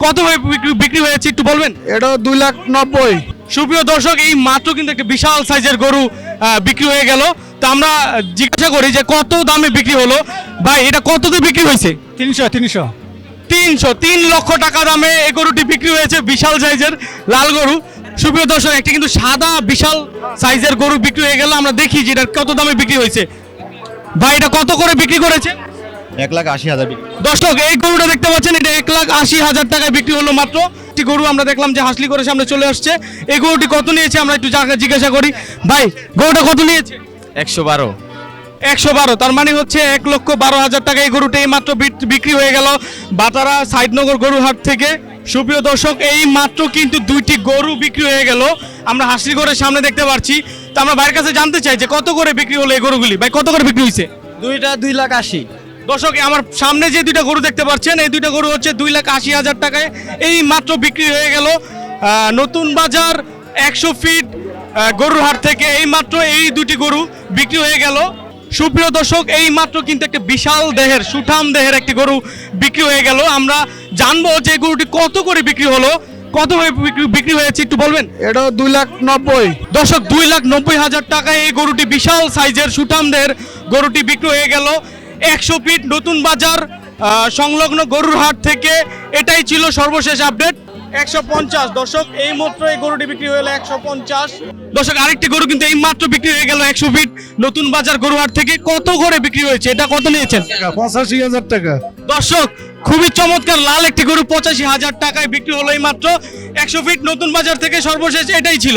কত হয়ে বিক্রি- বিক্রি হয়েছে একটু বলবেন? এটা দুই লাখ নব্বই। সুপ্রিয় দর্শক এই মাত্র কিন্তু একটা বিশাল সাইজের গরু বিক্রি হয়ে গেল। তো আমরা জিজ্ঞাসা করি যে কত দামে বিক্রি হলো? ভাই এটা কত কততে বিক্রি হয়েছে? তিনশো তিনশো। তিনশো তিন লক্ষ টাকা দামে এই গরুটি বিক্রি হয়েছে বিশাল সাইজের লাল গরু। সুপ্রিয় দর্শক একটি কিন্তু সাদা বিশাল সাইজের গরু বিক্রি হয়ে গেল। আমরা দেখি যে এটা কত দামে বিক্রি হয়েছে। ভাই এটা কত করে বিক্রি করেছে? এক লাখ আশি হাজার বিক্রি। দর্শক এই গরুটা দেখতে পাচ্ছেন এটা এক লাখ আশি হাজার টাকায় বিক্রি হলো মাত্র। একটি গরু আমরা দেখলাম যে হাসলি করে সামনে চলে আসছে। এই গরুটি কত নিয়েছে আমরা একটু জায়গা জিজ্ঞাসা করি। ভাই গরুটা কত নিয়েছে? একশো বারো। একশো বারো তার মানে হচ্ছে এক লক্ষ বারো হাজার টাকা এই গরুটা এই মাত্র বিক্রি হয়ে গেল বাতারা সাইদনগর গরুহাট থেকে। সুপ্রিয় দর্শক এই মাত্র কিন্তু দুইটি গরু বিক্রি হয়ে গেল। আমরা হাসলি করে সামনে দেখতে পাচ্ছি তো আমরা ভাইয়ের কাছে জানতে চাই যে কত করে বিক্রি হলো এই গরুগুলি? ভাই কত করে বিক্রি হয়েছে দুইটা দুই লাখ আশি। দর্শক আমার সামনে যে দুইটা গরু দেখতে পাচ্ছেন এই দুইটা গরু হচ্ছে দুই লাখ আশি হাজার টাকায়। এই মাত্র বিক্রি হয়ে গেল নতুন বাজার একশো ফিট গরুর হাট থেকে। এই মাত্র এই দুটি গরু বিক্রি হয়ে গেল। সুপ্রিয় দর্শক এই মাত্র কিন্তু একটা বিশাল দেহের সুঠাম দেহের একটি গরু বিক্রি হয়ে গেল। আমরা জানব যে গরুটি কত করে বিক্রি হলো কত বিক্রি- বিক্রি হয়েছে একটু বলবেন? এটা দুই লাখ নব্বই। দর্শক দুই লাখ নব্বই হাজার টাকায় এই গরুটি বিশাল সাইজের সুঠামদের গরুটি বিক্রি হয়ে গেল। একশো ফিট নতুন বাজার সংলগ্ন গরুর হাট থেকে এটাই ছিল সর্বশেষ আপডেট। একশো পঞ্চাশ। দর্শক এই মাত্র এই গরুটি বিক্রি হয়ে গেল একশো পঞ্চাশ। দর্শক আরেকটি গরু কিন্তু এই মাত্র বিক্রি হয়ে গেল একশো ফিট নতুন বাজার গরু হাট থেকে। কত করে বিক্রি হয়েছে? এটা কত নিয়েছেন? পঁচাশি হাজার টাকা। দর্শক খুবই চমৎকার লাল একটি গরু পঁচাশি হাজার টাকায় বিক্রি হলো এই মাত্র। একশো ফিট নতুন বাজার থেকে সর্বশেষ এটাই ছিল।